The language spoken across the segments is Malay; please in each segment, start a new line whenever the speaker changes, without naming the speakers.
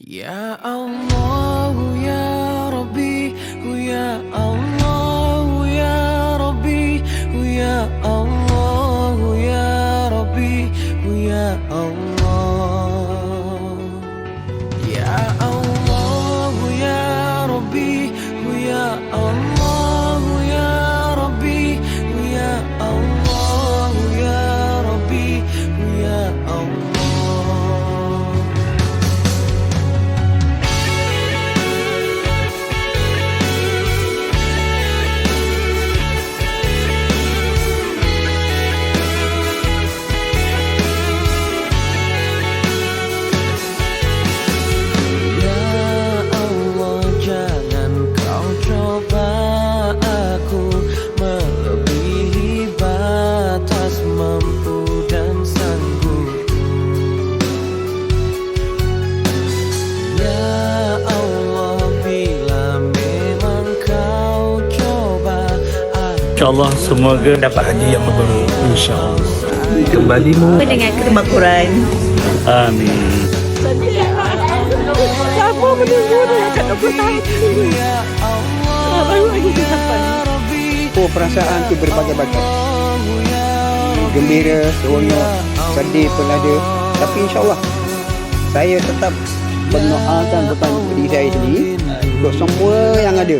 Ya Allah
InsyaAllah semoga dapat haji yang mabrur. InsyaAllah. Kembalimu.
dengan kerma Quran.
Amin.
Siapa menunggu dia kat 20 tahun ni?
Ya Allah
Baru lagi dia sampai.
Oh, perasaan tu berbagai-bagai. Gembira, seronok, sedih pun ada. Tapi insyaAllah, saya tetap berdoakan bukan untuk diri saya sendiri, untuk semua yang ada.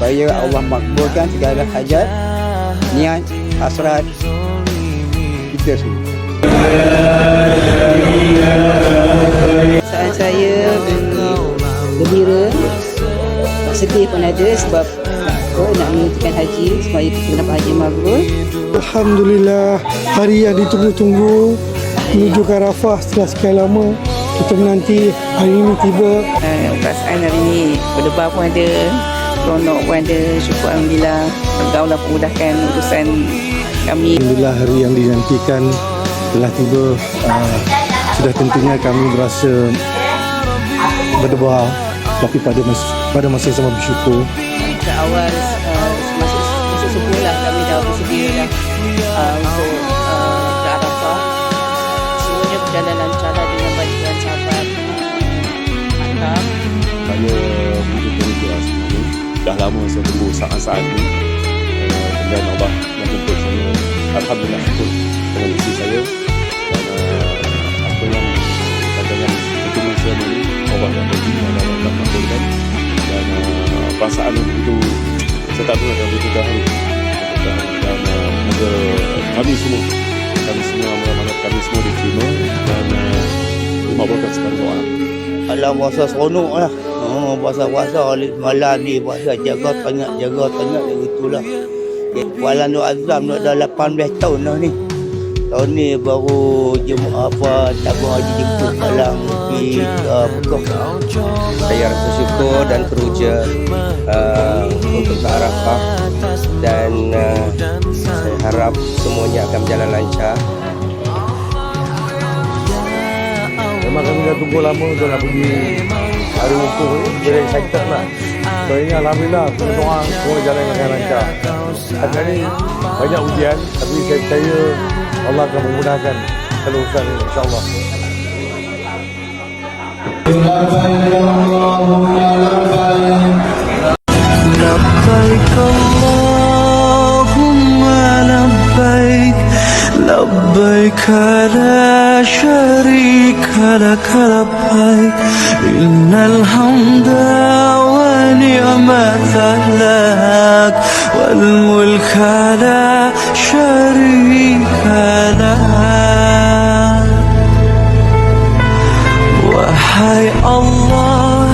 Supaya Allah makbulkan segala hajat, niat, hasrat kita semua.
Perasaan saya gembira sedih pun ada sebab apa, nak menunaikan haji supaya kita dapat haji mabrur
Alhamdulillah hari yang ditunggu-tunggu menuju ke Arafah setelah sekian lama kita menanti hari ini tiba.
Uh, perasaan hari ini berdebar pun ada seronok pun ada syukur Alhamdulillah. Semoga Allah memudahkan urusan kami.
Alhamdulillah hari yang dinantikan telah tiba. Uh, sudah tentunya kami berasa berdebar. Tapi pada masa, pada masa yang sama bersyukur.
Ke awal dah
lama saya tunggu saat-saat ini uh, kemudian Allah menjemput saya. Alhamdulillah syukur dengan isteri saya. Dan uh, apa yang kata yang bertemu saya ini Allah yang bagi Allah yang makbulkan dan uh, perasaan itu saya tak tahu ada begitu dahulu dan uh, moga kami semua kami semua mengamanat kami semua diterima. Dan uh, dimakbulkan sekali doa.
Puasa seronok lah. Oh, puasa-puasa malam ni puasa jaga tengah jaga tengah dia itulah. Walan tu azam dah dah 18 tahun dah ni. Tahun ni baru jemaah apa tabung haji jemput malam di uh, Mekah. Saya rasa syukur dan teruja uh, untuk ke Arafah dan uh, saya harap semuanya akan berjalan lancar.
Memang kami dah tunggu lama untuk nak pergi hari wukuf ni. Jadi excited lah. So ini Alhamdulillah semua doa semua jalan dengan lancar. Hari ni banyak ujian tapi saya percaya Allah akan memudahkan kelulusan ini insyaAllah.
لبيك اللهم لبيك لبيك لا شريك لك لبيك إن الحمد ونعمة لك والملك لا شريك لك. وحي الله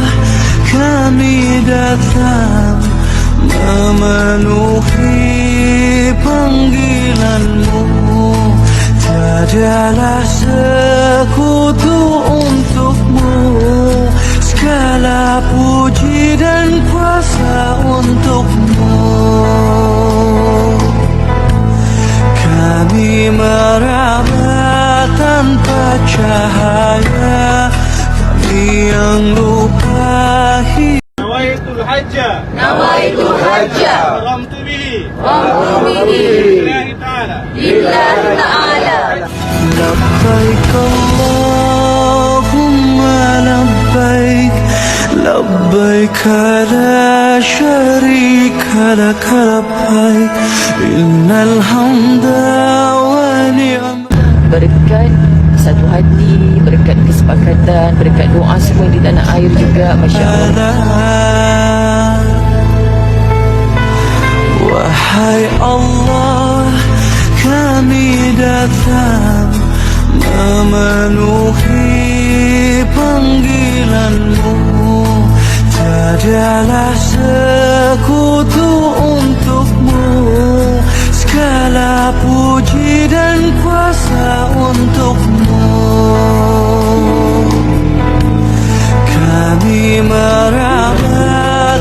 كميدة ما منو في panggilanmu tiada alasan Segenaplah puji dan kuasa untukmu. Kami meraba tanpa cahaya Kami yang lupa Nawaitul
hajjah. Nawaitul
hajjah. Alam
tu bili
Alam Lillahi
ta'ala. Lillahi
ta'ala. Lillahi
لبيك لا شريك لك لبيك إن الحمد ونعم
berkat satu hati, berkat kesepakatan, berkat doa semua di tanah air juga, Masya Allah.
Wahai Allah kami datang memenuhi panggilanmu Tiadalah sekutu untukmu. Segala puji dan kuasa untukmu. Kami meraba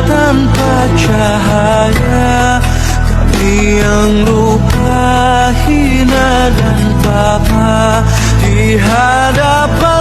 tanpa cahaya. Kami yang lupa hina dan bapa Di hadapanmu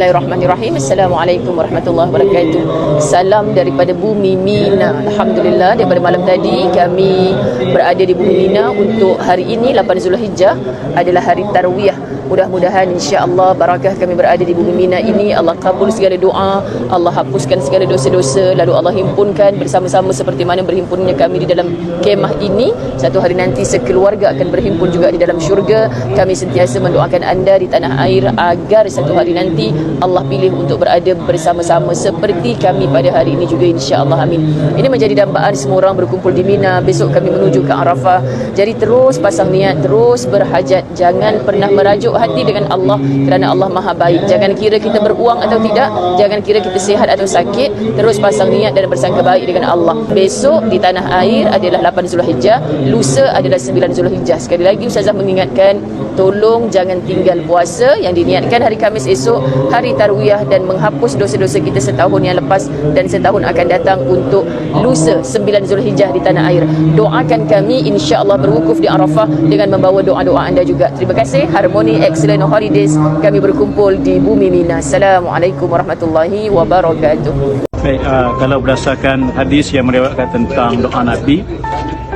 Bismillahirrahmanirrahim. Assalamualaikum warahmatullahi wabarakatuh. Salam daripada Bumi Mina. Alhamdulillah daripada malam tadi kami berada di Bumi Mina untuk hari ini 8 Zulhijjah adalah hari tarwiyah. Mudah-mudahan insya-Allah barakah kami berada di Bumi Mina ini Allah kabul segala doa, Allah hapuskan segala dosa-dosa, lalu Allah himpunkan bersama-sama seperti mana berhimpunnya kami di dalam kemah ini. Satu hari nanti sekeluarga akan berhimpun juga di dalam syurga. Kami sentiasa mendoakan anda di tanah air agar satu hari nanti Allah pilih untuk berada bersama-sama seperti kami pada hari ini juga insya-Allah amin. Ini menjadi dambaan semua orang berkumpul di Mina, besok kami menuju ke Arafah. Jadi terus pasang niat, terus berhajat, jangan pernah merajuk hati dengan Allah kerana Allah Maha baik. Jangan kira kita beruang atau tidak, jangan kira kita sihat atau sakit, terus pasang niat dan bersangka baik dengan Allah. Besok di tanah air adalah 8 Zulhijjah, lusa adalah 9 Zulhijjah. Sekali lagi Ustazah mengingatkan, tolong jangan tinggal puasa yang diniatkan hari Khamis esok hari tarwiyah dan menghapus dosa-dosa kita setahun yang lepas dan setahun akan datang untuk lusa 9 Zulhijjah di tanah air. Doakan kami insya-Allah berwukuf di Arafah dengan membawa doa-doa anda juga. Terima kasih. Harmony Excellent Holidays kami berkumpul di Bumi Mina. Assalamualaikum warahmatullahi wabarakatuh.
Baik, uh, kalau berdasarkan hadis yang meriwayatkan tentang doa Nabi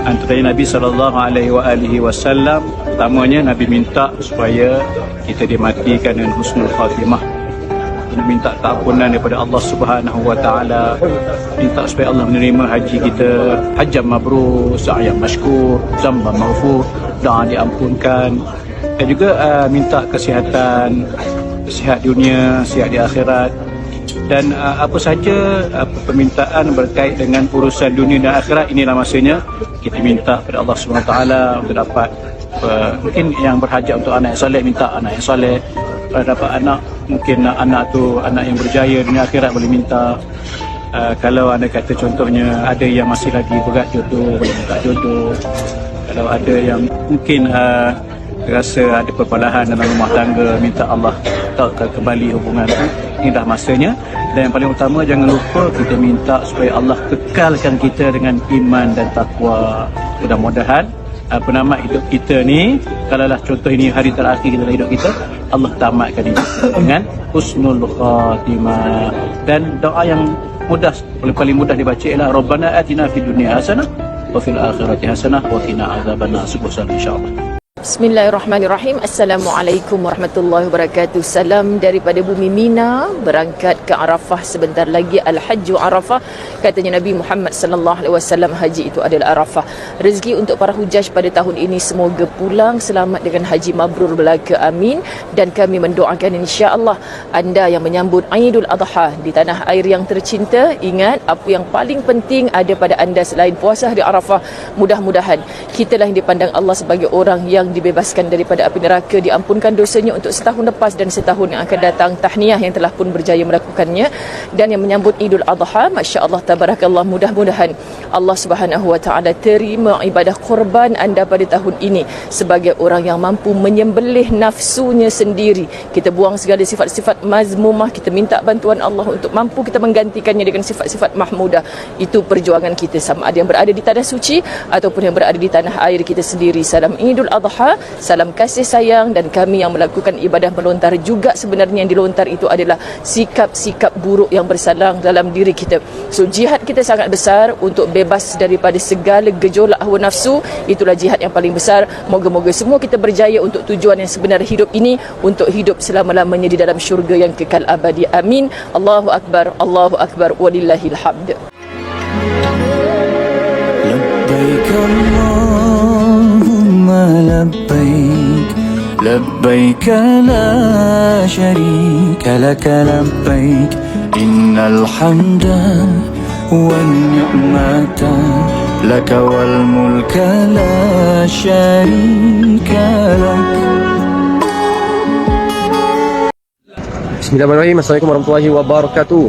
antara Nabi sallallahu alaihi wasallam pertamanya Nabi minta supaya kita dimatikan dengan husnul khatimah. Minta keampunan daripada Allah Subhanahu wa taala. Minta supaya Allah menerima haji kita. Hajjam mabrur sa'yan mashkur zamba maghfur. Doa diampunkan dan juga uh, minta kesihatan sihat dunia sihat di akhirat. Dan uh, apa saja uh, permintaan berkait dengan urusan dunia dan akhirat inilah masanya kita minta kepada Allah Taala untuk dapat uh, mungkin yang berhajat untuk anak yang soleh minta anak yang soleh. Kalau dapat anak mungkin uh, anak tu anak yang berjaya dunia akhirat boleh minta. Uh, kalau anda kata contohnya ada yang masih lagi berat jodoh boleh minta jodoh. Kalau ada yang mungkin uh, rasa ada perbalahan dalam rumah tangga minta Allah tak kembali hubungan tu ini dah masanya. Dan yang paling utama jangan lupa kita minta supaya Allah kekalkan kita dengan iman dan takwa. Mudah-mudahan apa nama hidup kita ni kalau lah contoh ini hari terakhir kita dalam hidup kita Allah tamatkan ini dengan husnul khatimah. Dan doa yang mudah paling paling mudah dibaca ialah rabbana atina fid dunya hasanah wa fil akhirati hasanah wa qina adzabannar subhanahu insyaallah
Bismillahirrahmanirrahim. Assalamualaikum warahmatullahi wabarakatuh. Salam daripada bumi Mina berangkat ke Arafah sebentar lagi Al-Hajju Arafah. Katanya Nabi Muhammad sallallahu alaihi wasallam haji itu adalah Arafah. Rezeki untuk para hujaj pada tahun ini semoga pulang selamat dengan haji mabrur belaka. Amin. Dan kami mendoakan insya-Allah anda yang menyambut Aidul Adha di tanah air yang tercinta, ingat apa yang paling penting ada pada anda selain puasa hari Arafah. Mudah-mudahan kitalah yang dipandang Allah sebagai orang yang dibebaskan daripada api neraka diampunkan dosanya untuk setahun lepas dan setahun yang akan datang tahniah yang telah pun berjaya melakukannya dan yang menyambut Idul Adha Masya Allah Tabarakallah mudah-mudahan Allah Subhanahu Wa Taala terima ibadah korban anda pada tahun ini sebagai orang yang mampu menyembelih nafsunya sendiri. Kita buang segala sifat-sifat mazmumah, kita minta bantuan Allah untuk mampu kita menggantikannya dengan sifat-sifat mahmudah. Itu perjuangan kita sama ada yang berada di tanah suci ataupun yang berada di tanah air kita sendiri. Salam Idul Adha, salam kasih sayang dan kami yang melakukan ibadah melontar juga sebenarnya yang dilontar itu adalah sikap-sikap buruk yang bersalang dalam diri kita. So jihad kita sangat besar untuk bebas daripada segala gejolak hawa nafsu. Itulah jihad yang paling besar. Moga-moga semua kita berjaya untuk tujuan yang sebenar hidup ini untuk hidup selama-lamanya di dalam syurga yang kekal abadi. Amin. Allahu akbar. Allahu akbar. Walillahil hamd.
لبيك اللهم لبيك لا شريك لك لبيك إن الحمد والنعمة لك والملك لا شريك لك
Bismillahirrahmanirrahim. Assalamualaikum warahmatullahi wabarakatuh.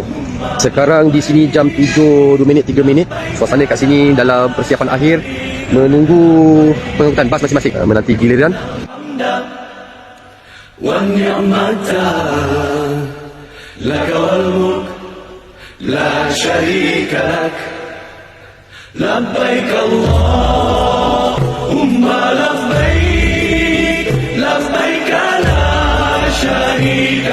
Sekarang di sini jam 7 2 minit 3 minit. Suasana kat sini dalam persiapan akhir menunggu pengangkutan bas masing-masing uh, menanti giliran.
والنعمة لك والملك لا شريك لك. لبيك اللهم لبيك لبيك لا شريك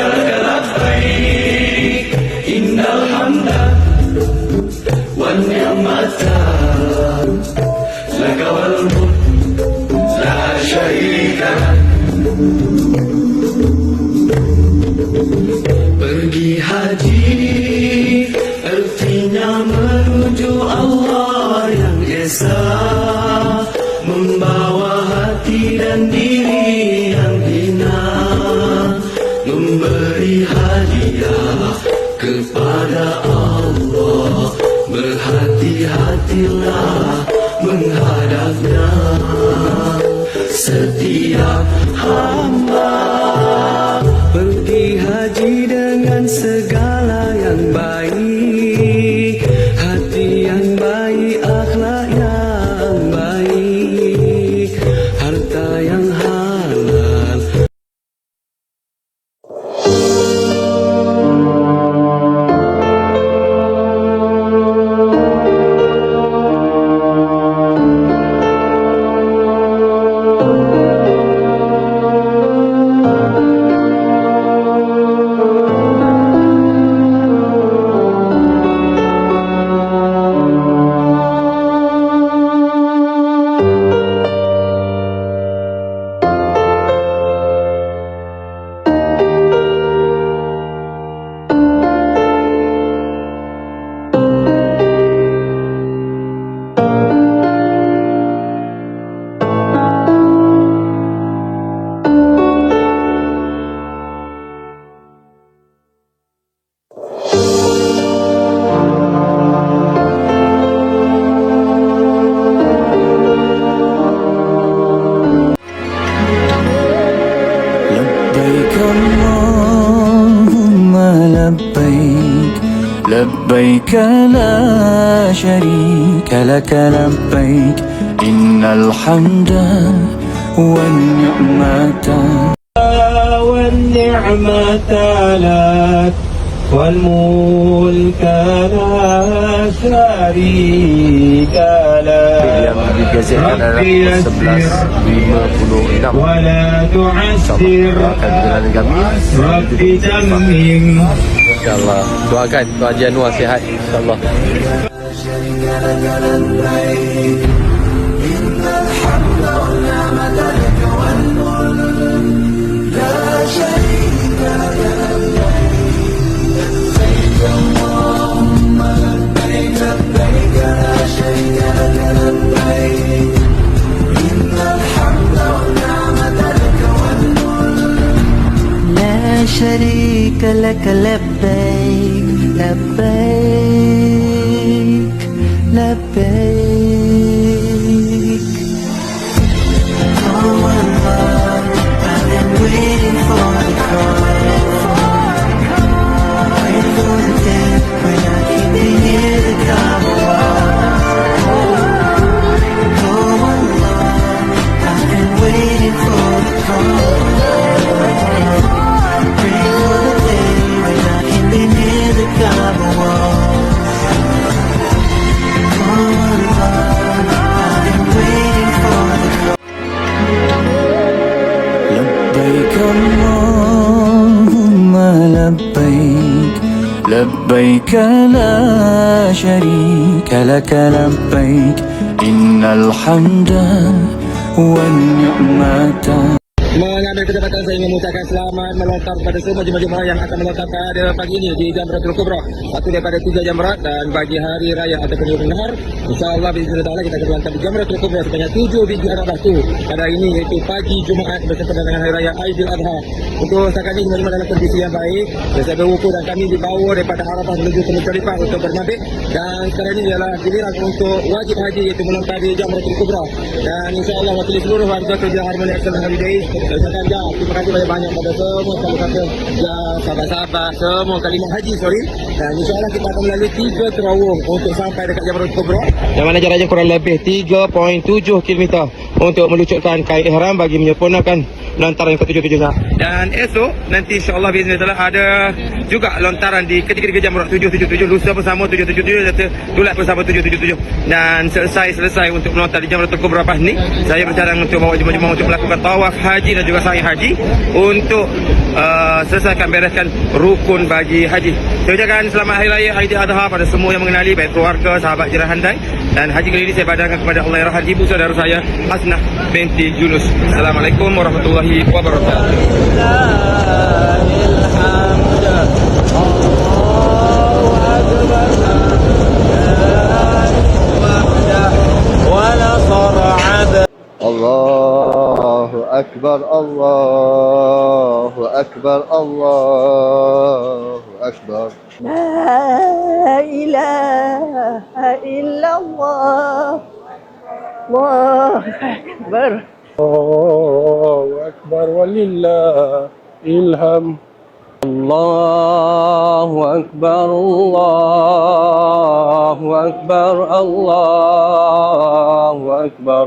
Setiap hamba. Pergi haji dengan segala yang baik Hati yang baik, لك لبيك. إن الحمد والنعمة والنعمة لك. والملك لا شريك
لك. ربي يسر
ولا تعسر. ربي تمم
InsyaAllah. Doakan Tuan Haji Anwar sihat. InsyaAllah.
شريك لك لبيك لبيك لبيك Oh Allah, I've been waiting for the call لك لبيك إن الحمد والنعمة
Kesempatan saya ingin mengucapkan selamat melontar kepada semua jemaah-jemaah yang akan melontar pada pagi ini di Jamratul Kubra. Satu daripada tiga jamrat dan bagi hari raya ataupun Yom Nahar, insyaAllah bismillah ta'ala kita akan melontar di Jamratul Kubra sebanyak tujuh biji anak batu pada hari ini iaitu pagi Jumaat bersama dengan hari raya Aidil Adha. Untuk setakat ini jemaah dalam kondisi yang baik. Dan saya berwuku dan kami dibawa daripada Arafah menuju ke Musdalifah untuk bermabit dan sekarang ini ialah giliran untuk wajib haji iaitu melontar di Jamratul Kubra. Dan insyaAllah wakili seluruh warga kerja Harmony Excellent Holidays saya ucapkan ya, terima kasih banyak-banyak pada semua sahabat-sahabat ya, sahabat-sahabat semua kalimah haji sorry. Dan insyaAllah kita akan melalui tiga terowong untuk sampai dekat Jamratul Kubra yang mana jaraknya kurang lebih 3.7 km untuk melucutkan kain ihram bagi menyempurnakan lontaran ke-77 dan esok nanti insyaAllah bismillah ada juga lontaran di ketiga-tiga jamrat 777 lusa bersama 777 dan tulat bersama 777 dan selesai-selesai untuk melontar di Jamratul Kubra lepas ni saya bercadang untuk bawa jemaah-jemaah untuk melakukan tawaf haji dan juga sa'i haji haji untuk uh, selesaikan bereskan rukun bagi haji. Saya ucapkan selamat hari raya Aidiladha pada semua yang mengenali baik keluarga, sahabat jiran handai dan haji kali ini saya badankan kepada Allah rahmat ibu saudara saya Hasnah binti Junus. Assalamualaikum warahmatullahi wabarakatuh.
Allah أكبر الله أكبر الله أكبر.
لا إله إلا الله. الله أكبر.
الله أكبر ولله الحمد.
الله أكبر الله أكبر الله أكبر.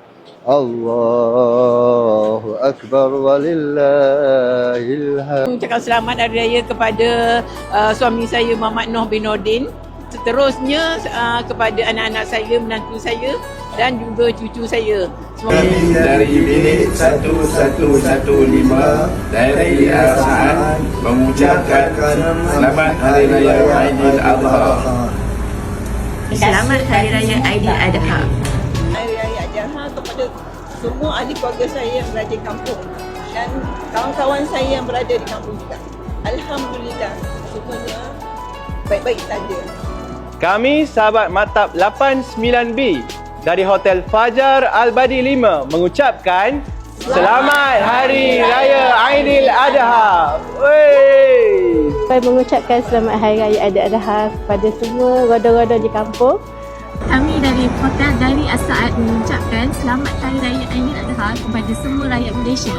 Allahu Akbar walillahilham.
Ucapkan selamat hari raya kepada uh, suami saya Muhammad Noh bin Nordin, Seterusnya uh, kepada anak-anak saya, menantu saya dan juga cucu saya. Semoga Kami
dari bilik 1115 dari Asahan mengucapkan selamat hari raya Aidil Adha.
Selamat hari raya Aidil Adha.
Kepada semua ahli keluarga saya yang berada di kampung dan kawan-kawan saya yang berada di kampung juga. Alhamdulillah semuanya baik-baik saja.
Kami sahabat Matab 89B dari Hotel Fajar Al-Badi 5 mengucapkan Selamat Hari Raya Aidil Adha. Wey.
Saya mengucapkan selamat Hari Raya Aidil Adha kepada semua roda-roda di kampung.
Kami dari Hotel Dari Asaad mengucapkan selamat Hari Raya Aidil Adha kepada semua rakyat Malaysia.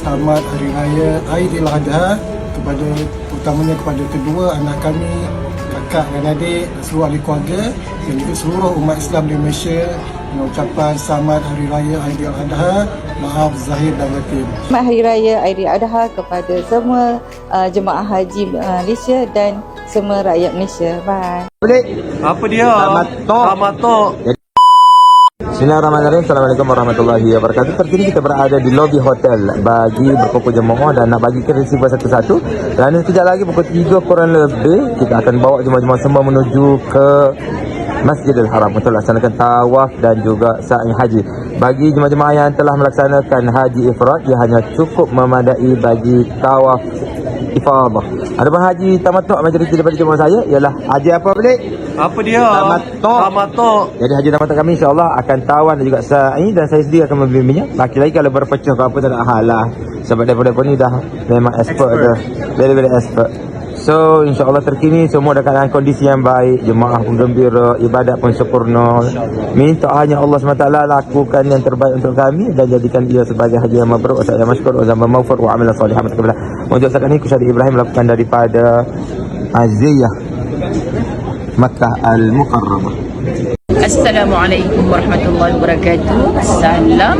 Selamat Hari Raya Aidiladha kepada utamanya kepada kedua anak kami, kakak dan adik, seluruh ahli keluarga dan juga seluruh umat Islam di Malaysia mengucapkan selamat Hari Raya Aidiladha. Maaf zahir dan batin.
Selamat Hari Raya Aidil Adha kepada semua uh, jemaah haji uh, Malaysia dan semua rakyat Malaysia. Bye.
Apa dia? Selamat Tok. Selamat Tok.
Bismillahirrahmanirrahim. Assalamualaikum warahmatullahi wabarakatuh. Terkini kita berada di lobi hotel bagi berkumpul jemaah dan nak bagikan receiver satu-satu. Dan sekejap lagi pukul 3 kurang lebih kita akan bawa jemaah-jemaah semua menuju ke Masjidil Haram untuk laksanakan tawaf dan juga sa'i haji. Bagi jemaah-jemaah yang telah melaksanakan haji ifrad, ia hanya cukup memadai bagi tawaf ifadah. Adapun haji tamattu' majoriti daripada jemaah saya ialah haji apa balik?
Apa dia?
Tamattu'.
Tamattu'.
Jadi haji tamattu' kami insyaAllah akan tawan dan juga sa'i dan saya sendiri akan membimbingnya. Lagi-lagi kalau berpecah ke apa tak nak hal lah. Sebab daripada ni dah memang expert dah. Very-very expert. So insyaAllah terkini semua dalam keadaan kondisi yang baik. Jemaah pun gembira, ibadat pun sempurna. Minta hanya Allah SWT lakukan yang terbaik untuk kami Dan jadikan ia sebagai haji yang mabruk Wa yang masykur, wa zamba maghfur, wa amalan salihah Untuk saat ini Kusyari Ibrahim melakukan daripada Aziyah Makkah Al-Mukarramah.
Assalamualaikum warahmatullahi wabarakatuh. Salam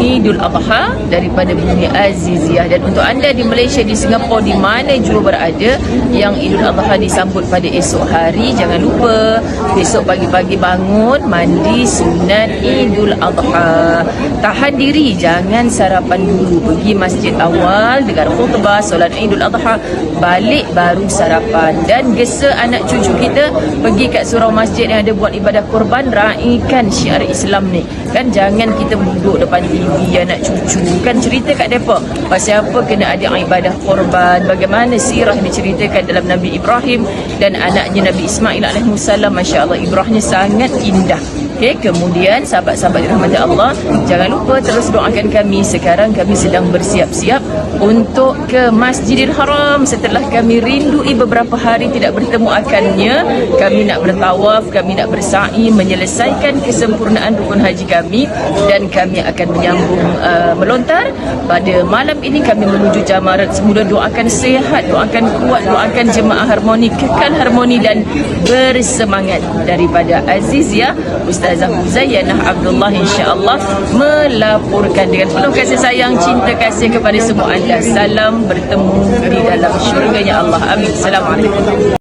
Idul Adha daripada Bumi Aziziyah dan untuk anda di Malaysia di Singapura di mana jua berada yang Idul Adha disambut pada esok hari. Jangan lupa besok pagi-pagi bangun mandi sunat Idul Adha. Tahan diri jangan sarapan dulu. Pergi masjid awal dengar khutbah solat Idul Adha balik baru sarapan. Dan gesa anak cucu kita pergi kat surau masjid yang ada buat ibadah korban raikan syiar Islam ni. Kan jangan kita duduk depan TV anak cucu kan cerita kat depa. Pasal apa? Kena ada ibadah korban. Bagaimana sirah diceritakan dalam Nabi Ibrahim dan anaknya Nabi Ismail alaihissalam masya-Allah ibrahnya sangat indah. Okey, kemudian sahabat-sahabat dirahmati Allah, jangan lupa terus doakan kami. Sekarang kami sedang bersiap-siap untuk ke Masjidil Haram setelah kami rindui beberapa hari tidak bertemu akannya. Kami nak bertawaf, kami nak bersa'i, menyelesaikan kesempurnaan rukun haji kami dan kami akan menyambung uh, melontar. Pada malam ini kami menuju Jamarat. Semula doakan sehat, doakan kuat, doakan jemaah harmoni, kekal harmoni dan bersemangat daripada Aziz ya. Ustazah Muzayyanah Abdullah insya-Allah melaporkan dengan penuh kasih sayang cinta kasih kepada semua anda. Salam bertemu di dalam syurganya Allah. Amin. Assalamualaikum.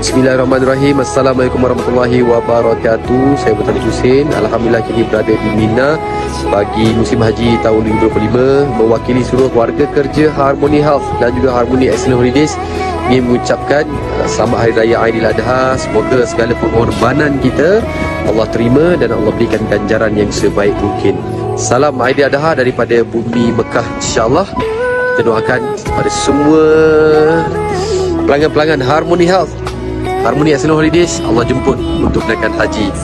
Bismillahirrahmanirrahim. Assalamualaikum warahmatullahi wabarakatuh. Saya Bertani Husin. Alhamdulillah kini berada di Mina Bagi musim haji tahun 2025 Mewakili seluruh warga kerja Harmony Health Dan juga Harmony Excellent Holidays. Ingin mengucapkan uh, Selamat Hari Raya Aidiladha Semoga segala pengorbanan kita Allah terima dan Allah berikan ganjaran yang sebaik mungkin Salam Aidiladha daripada bumi Mekah InsyaAllah. Kita doakan kepada semua pelanggan-pelanggan Harmony Health Harmony Excellent Holidays Allah jemput untuk menaikkan haji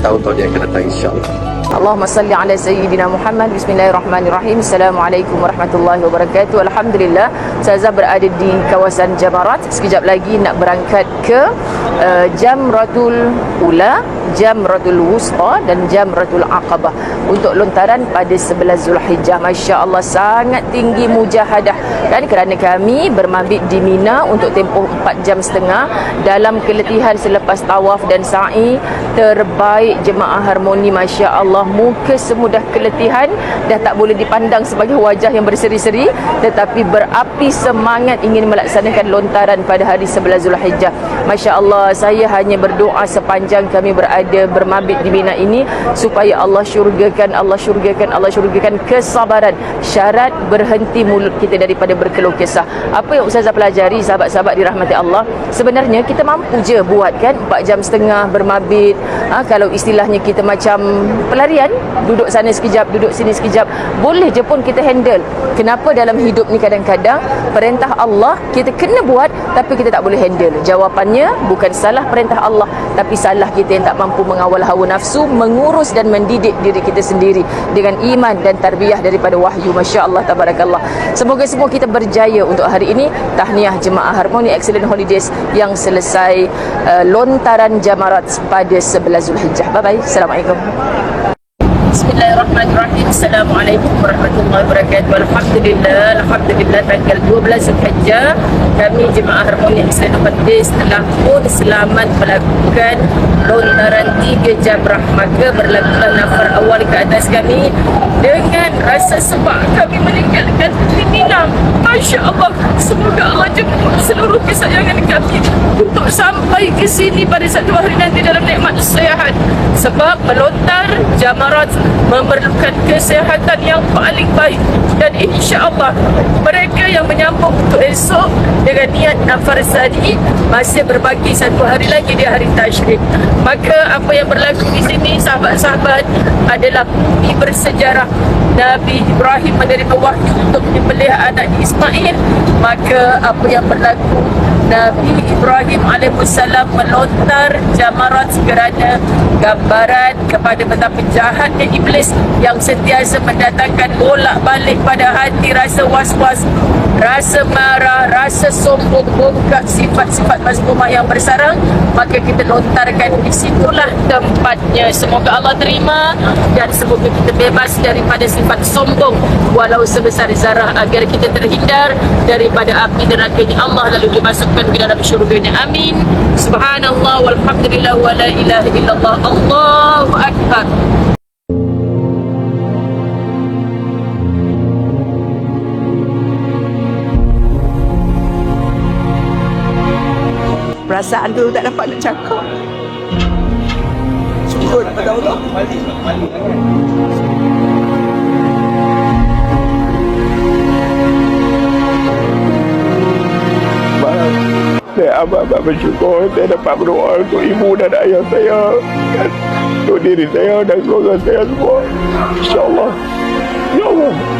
tahun-tahun yang akan datang insyaAllah.
Allahumma salli ala Sayyidina Muhammad. Bismillahirrahmanirrahim. Assalamualaikum warahmatullahi wabarakatuh. Alhamdulillah Saya berada di kawasan Jamarat. Sekejap lagi nak berangkat ke uh, Jamratul Ula Jamratul Wusta dan Jamratul Aqabah Untuk lontaran pada 11 Zulhijjah. Masya Allah sangat tinggi mujahadah. Dan kerana kami bermabit di Mina Untuk tempoh 4 jam setengah Dalam keletihan selepas tawaf dan sa'i Terbaik jemaah harmoni Masya Allah Muka semudah keletihan Dah tak boleh dipandang sebagai wajah yang berseri-seri Tetapi berapi semangat ingin melaksanakan lontaran pada hari 11 Zulhijjah Masya Allah saya hanya berdoa sepanjang kami berada bermabit di Mina ini Supaya Allah syurgakan, Allah syurgakan, Allah syurgakan kesabaran Syarat berhenti mulut kita daripada berkeluh kesah. Apa yang Ustazah pelajari sahabat-sahabat dirahmati Allah Sebenarnya kita mampu je buat kan? 4 jam setengah bermabit. Ha, Kalau istilahnya kita macam pelarian Duduk sana sekejap, duduk sini sekejap Boleh je pun kita handle. Kenapa dalam hidup ni kadang-kadang Perintah Allah kita kena buat Tapi kita tak boleh handle? Jawapannya bukan salah perintah Allah Tapi salah kita yang tak mampu mengawal hawa nafsu Mengurus dan mendidik diri kita sendiri Dengan iman dan tarbiyah daripada wahyu. Masya Allah, tabarakallah. Semoga semua kita berjaya untuk hari ini. Tahniah Jemaah Harmony Excellent Holidays Yang selesai uh, lontaran jamarat pada 11 Zulhijjah. Bye-bye. Assalamualaikum Bismillahirrahmanirrahim. Assalamualaikum warahmatullahi wabarakatuh. Alhamdulillah, alhamdulillah tanggal 12 Zulhijjah kami jemaah Harmoni Islam Hadis telah pun selamat melakukan lontaran 3 jamrah maka berlakulah nafar awal ke atas kami dengan rasa sebab kami meninggalkan Mina. Masya Allah, semoga Allah jemput seluruh kesayangan kami untuk sampai ke sini pada satu hari nanti dalam nikmat sehat. Sebab melontar jamarat memerlukan kesihatan yang paling baik dan insya Allah mereka yang menyambung untuk esok dengan niat nafar sadi masih berbagi satu hari lagi di hari tashrik maka apa yang berlaku di sini sahabat-sahabat adalah bumi bersejarah Nabi Ibrahim menerima wahyu untuk menyembelih anak Ismail maka apa yang berlaku? Nabi Ibrahim alaihissalam melontar jamarat kerana gambaran kepada betapa jahatnya iblis yang sentiasa mendatangkan bolak balik pada hati rasa was-was rasa marah, rasa sombong, bongkak sifat-sifat mazmumah yang bersarang, maka kita lontarkan di situlah tempatnya. Semoga Allah terima dan semoga kita bebas daripada sifat sombong walau sebesar zarah agar kita terhindar daripada api nerakanya Allah lalu dimasukkan ke dalam syurganya. Amin. Subhanallah walhamdulillah wa la ilaha illallah. Allahu Akbar. Perasaan tu tak dapat nak cakap. Syukur kepada Allah.
Saya amat-amat bersyukur saya dapat berdoa untuk ibu dan ayah saya untuk diri saya dan keluarga saya semua. InsyaAllah. Ya Allah.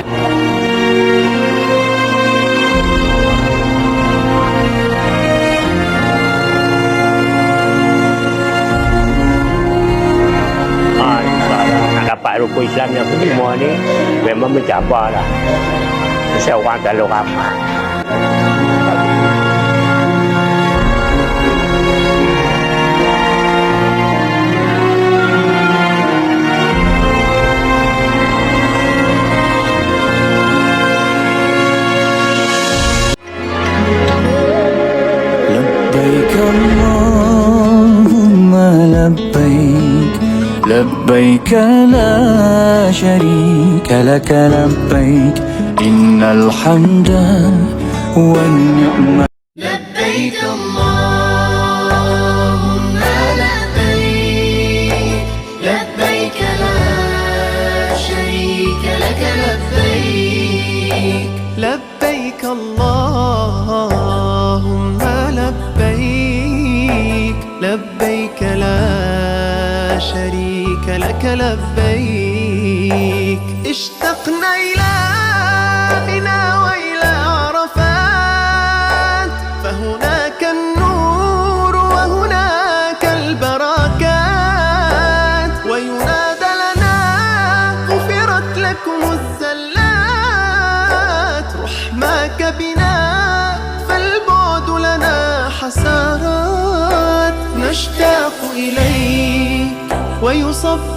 Islamnya pergi semua ni memang mencabar lah. Saya orang tak
ramah. Come لبيك لا شريك لك لبيك إن الحمد والنعمة لبيك اللهم لبيك لبيك لا شريك لك لبيك. لبيك اللهم لبيك لبيك لا شريك لك لبيك اشتقنا إلى حسرات نشتاق إليك ويصبر